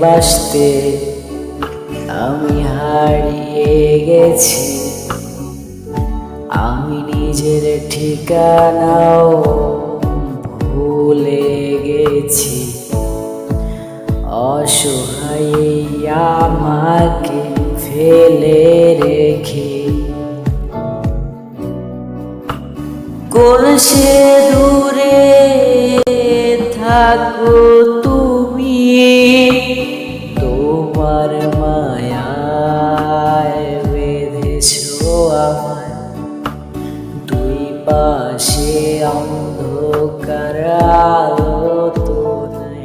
বাসতে আমি হারিয়ে গেছি। আমি নিজের ঠিকানাও ভুলে গেছি। অসহায় আমাকে ফেলে রেখে। কোন সে দূরে থাকো তোমার মায়ায় বেঁধেছো আমায়। দুই পাশে অন্ধকার তো নাই।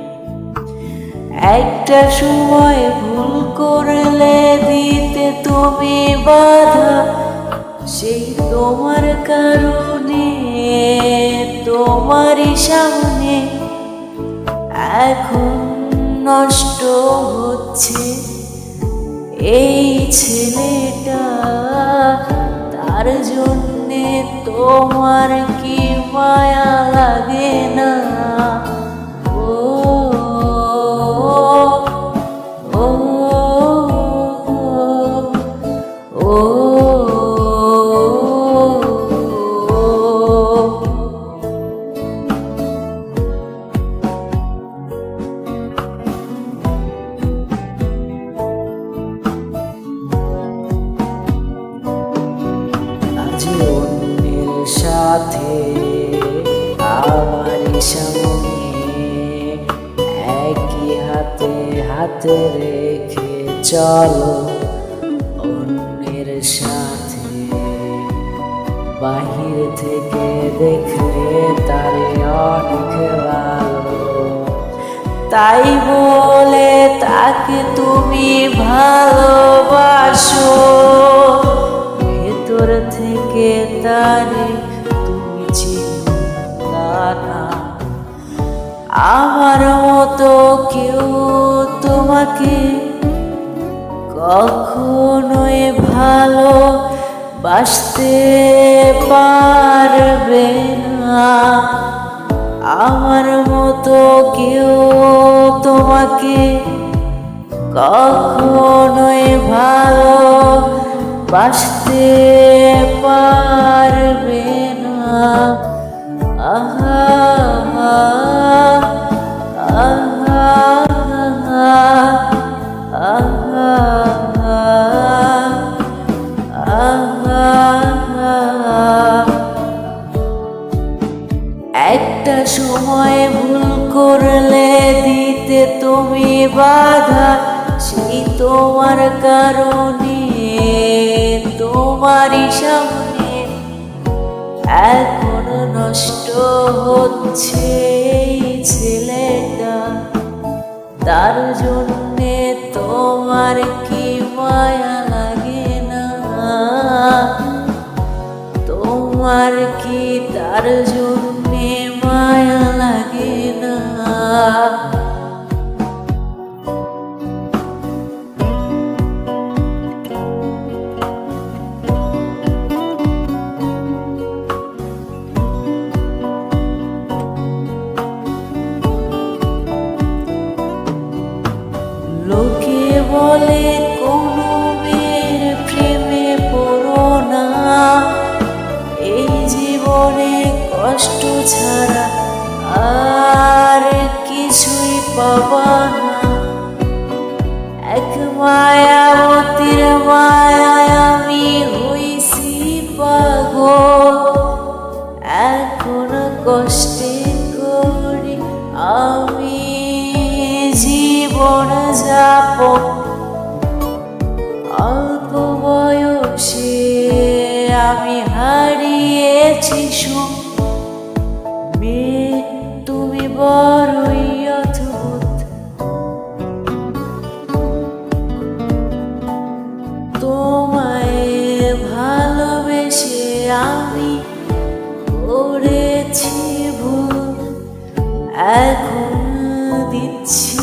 একটা সময় ভুল করলে দিতে তুমি বাধা, সেই তোমার কারণে, তোমারই সামনে। এখন নষ্ট হচ্ছে। এই ছেলেটা তার জন্যে তোমার কি মায়া হাতে রেখে চলো অন্যের সাথে। বাহির থেকে দেখলে তারে অনেক ভালো। তাই বলে তাকে তুমি ভালোবাসো আমার মতো কেউ তোমাকে কখনোই ভালো বাসতে পারবে না। আমার মতো কেউ তোমাকে কখনোই ভালো বাসতে একটা সময় ভুল করলে দিতে তুমি বাধা? সেই তোমার কারণে, তোমারই সামনে এখন নষ্ট হচ্ছে ছেলেটা। তার জন্যে তোমার কি মায়া লাগে না? তোমার কি তার জন্যে না আমি জীবন যাপন। অল্প বয়সে আমি হারিয়েছি সুখ মেয়ে, তুমি বড়ই অদ্ভুত। তোমায় ভালোবেসে আমি 爱过的情